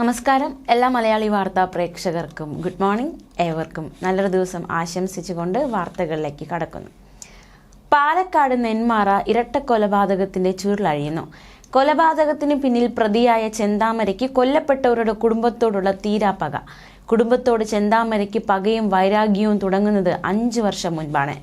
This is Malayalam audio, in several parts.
നമസ്കാരം. എല്ലാ മലയാളി വാർത്താ പ്രേക്ഷകർക്കും ഗുഡ് മോർണിംഗ്. ഏവർക്കും നല്ലൊരു ദിവസം ആശംസിച്ചുകൊണ്ട് വാർത്തകളിലേക്ക് കടക്കുന്നു. പാലക്കാട് നെന്മാറ ഇരട്ട കൊലപാതകത്തിന്റെ ചുരുളഴിയുന്നു. കൊലപാതകത്തിന് പിന്നിൽ പ്രതിയായ ചെന്താമരയ്ക്ക് കൊല്ലപ്പെട്ടവരുടെ കുടുംബത്തോടുള്ള തീരാപ്പക കുടുംബത്തോട് ചെന്താമരയ്ക്ക് പകയും വൈരാഗ്യവും തുടങ്ങുന്നത് അഞ്ചു വർഷം മുൻപാണ്.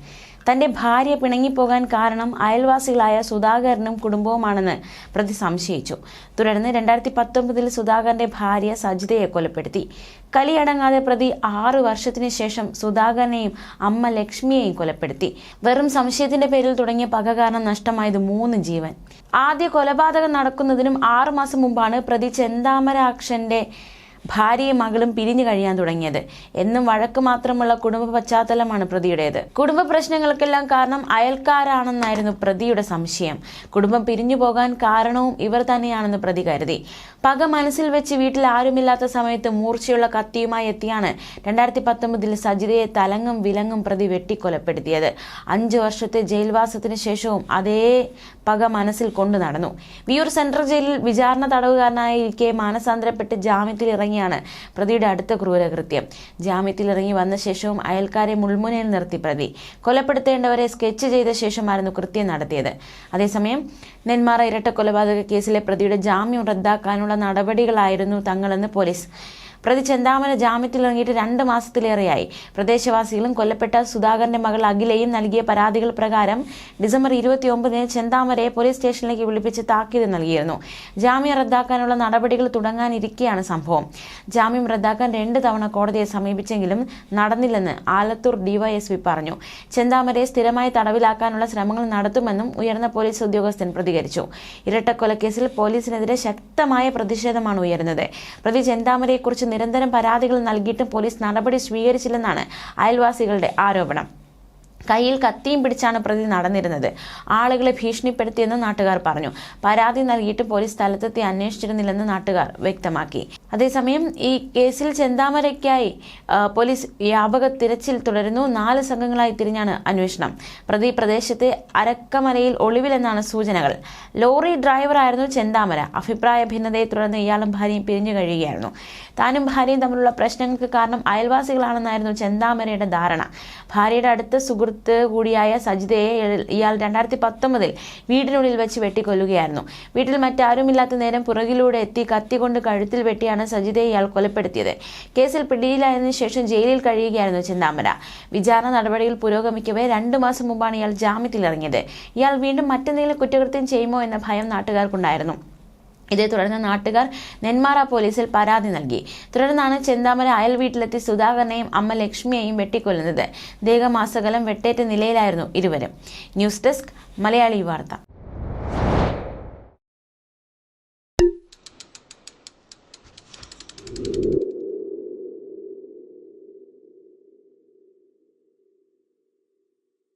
തന്റെ ഭാര്യ പിണങ്ങിപ്പോകാൻ കാരണം അയൽവാസികളായ സുധാകരനും കുടുംബവുമാണെന്ന് പ്രതി സംശയിച്ചു. തുടർന്ന് രണ്ടായിരത്തി പത്തൊമ്പതിൽ സുധാകരന്റെ ഭാര്യ സജിതയെ കൊലപ്പെടുത്തി. കലിയടങ്ങാതെ പ്രതി ആറു വർഷത്തിനു ശേഷം സുധാകരനെയും അമ്മ ലക്ഷ്മിയെയും കൊലപ്പെടുത്തി. വെറും സംശയത്തിന്റെ പേരിൽ തുടങ്ങിയ പക കാരണം നഷ്ടമായത് മൂന്ന് ജീവൻ. ആദ്യ കൊലപാതകം നടക്കുന്നതിനും ആറു മാസം മുമ്പാണ് പ്രതി ചെന്താമരാക്ഷന്റെ ഭാര്യയും മകളും പിരിഞ്ഞു കഴിയാൻ തുടങ്ങിയത്. എന്നും വഴക്ക് മാത്രമുള്ള കുടുംബ പശ്ചാത്തലമാണ് പ്രതിയുടേത്. കുടുംബ പ്രശ്നങ്ങൾക്കെല്ലാം കാരണം അയൽക്കാരാണെന്നായിരുന്നു പ്രതിയുടെ സംശയം. കുടുംബം പിരിഞ്ഞു പോകാൻ കാരണവും ഇവർ തന്നെയാണെന്ന് പ്രതി കരുതി. പക മനസ്സിൽ വെച്ച് വീട്ടിൽ ആരുമില്ലാത്ത സമയത്ത് മൂർച്ചയുള്ള കത്തിയുമായി എത്തിയാണ് രണ്ടായിരത്തി പത്തൊമ്പതിൽ സജിതയെ തലങ്ങും വിലങ്ങും പ്രതി വെട്ടിക്കൊലപ്പെടുത്തിയത്. അഞ്ചു വർഷത്തെ ജയിൽവാസത്തിന് ശേഷവും അതേ പക മനസ്സിൽ കൊണ്ടു നടന്നു. വിയൂർ സെൻട്രൽ ജയിലിൽ വിചാരണ തടവുകാരനായിരിക്കെ മാനസാന്തരപ്പെട്ട് ജാമ്യത്തിൽ ഇറങ്ങിയാണ് പ്രതിയുടെ അടുത്ത ക്രൂരകൃത്യം. ജാമ്യത്തിൽ ഇറങ്ങി വന്ന ശേഷവും അയൽക്കാരെ മുൾമുനയിൽ നിർത്തി പ്രതി. കൊലപ്പെടുത്തേണ്ടവരെ സ്കെച്ച് ചെയ്ത ശേഷമായിരുന്നു കൃത്യം നടത്തിയത്. അതേസമയം നെന്മാറ ഇരട്ട കൊലപാതക കേസിലെ പ്രതിയുടെ ജാമ്യം റദ്ദാക്കാനുള്ള നടപടികളായിരുന്നു തങ്ങളെന്ന് പോലീസ് പ്രതി ചെന്താമര ജാമ്യത്തിൽ ഇറങ്ങിയിട്ട് രണ്ട് മാസത്തിലേറെയായി. പ്രദേശവാസികളും കൊല്ലപ്പെട്ട സുധാകരന്റെ മകൾ അഖിലയും നൽകിയ പരാതികൾ പ്രകാരം ഡിസംബർ ഇരുപത്തി ഒമ്പതിന് ചെന്താമരയെ പോലീസ് സ്റ്റേഷനിലേക്ക് വിളിപ്പിച്ച് താക്കീത് നൽകിയിരുന്നു. ജാമ്യം റദ്ദാക്കാനുള്ള നടപടികൾ തുടങ്ങാനിരിക്കെയാണ് സംഭവം. ജാമ്യം റദ്ദാക്കാൻ രണ്ട് തവണ കോടതിയെ സമീപിച്ചെങ്കിലും നടന്നില്ലെന്ന് ആലത്തൂർ ഡിവൈഎസ്പി പറഞ്ഞു. ചെന്താമരയെ സ്ഥിരമായി തടവിലാക്കാനുള്ള ശ്രമങ്ങൾ നടത്തുമെന്നും ഉയർന്ന പോലീസ് ഉദ്യോഗസ്ഥൻ പ്രതികരിച്ചു. ഇരട്ടക്കൊലക്കേസിൽ പോലീസിനെതിരെ ശക്തമായ പ്രതിഷേധമാണ് ഉയരുന്നത്. പ്രതി ചെന്താമരയെക്കുറിച്ച് നിരന്തരം പരാതികൾ നൽകിയിട്ടും പോലീസ് നടപടി സ്വീകരിച്ചില്ലെന്നാണ് അയൽവാസികളുടെ ആരോപണം. കയ്യിൽ കത്തിയും പിടിച്ചാണ് പ്രതി നടന്നിരുന്നത്. ആളുകളെ ഭീഷണിപ്പെടുത്തിയെന്ന് നാട്ടുകാർ പറഞ്ഞു. പരാതി നൽകിയിട്ട് പോലീസ് സ്ഥലത്തെത്തി അന്വേഷിച്ചിരുന്നില്ലെന്ന് നാട്ടുകാർ വ്യക്തമാക്കി. അതേസമയം ഈ കേസിൽ ചെന്താമരയ്ക്കായി പോലീസ് വ്യാപക തിരച്ചിൽ തുടരുന്നു. നാല് സംഘങ്ങളായി തിരിഞ്ഞാണ് അന്വേഷണം. പ്രതി പ്രദേശത്തെ അരക്കമലയിൽ ഒളിവിലെന്നാണ് സൂചനകൾ. ലോറി ഡ്രൈവറായിരുന്നു ചെന്താമര. അഭിപ്രായ ഭിന്നതയെ തുടർന്ന് ഇയാളും ഭാര്യയും പിരിഞ്ഞു കഴിയുകയായിരുന്നു. താനും ഭാര്യയും തമ്മിലുള്ള പ്രശ്നങ്ങൾക്ക് കാരണം അയൽവാസികളാണെന്നായിരുന്നു ചെന്താമരയുടെ ധാരണ. ഭാര്യയുടെ അടുത്ത സുഹൃത്ത് കൂടിയായ സജിതയെ ഇയാൾ രണ്ടായിരത്തി പത്തൊമ്പതിൽ വീടിനുള്ളിൽ വെച്ച് വെട്ടിക്കൊല്ലുകയായിരുന്നു. വീട്ടിൽ മറ്റാരുമില്ലാത്ത നേരം പുറകിലൂടെ എത്തി കത്തി കൊണ്ട് കഴുത്തിൽ വെട്ടിയാണ് സജിതയെ ഇയാൾ കൊലപ്പെടുത്തിയത്. കേസിൽ പിടിയിലായതിനു ശേഷം ജയിലിൽ കഴിയുകയായിരുന്നു ചിന്താമര. വിചാരണ നടപടിയിൽ പുരോഗമിക്കവേ രണ്ടു മാസം മുമ്പാണ് ഇയാൾ ജാമ്യത്തിലിറങ്ങിയത്. ഇയാൾ വീണ്ടും മറ്റെന്തെങ്കിലും കുറ്റകൃത്യം ചെയ്യുമോ എന്ന ഭയം നാട്ടുകാർക്കുണ്ടായിരുന്നു. ഇതേ തുടർന്ന് നാട്ടുകാർ നെന്മാറ പോലീസിൽ പരാതി നൽകി. തുടർന്നാണ് ചെന്താമര അയൽ വീട്ടിലെത്തി സുധാകരനെയും അമ്മ ലക്ഷ്മിയെയും വെട്ടിക്കൊല്ലുന്നത്. ദേഹമാസകലം വെട്ടേറ്റ നിലയിലായിരുന്നു ഇരുവരും. ന്യൂസ് ഡെസ്ക് മലയാളി വാർത്ത.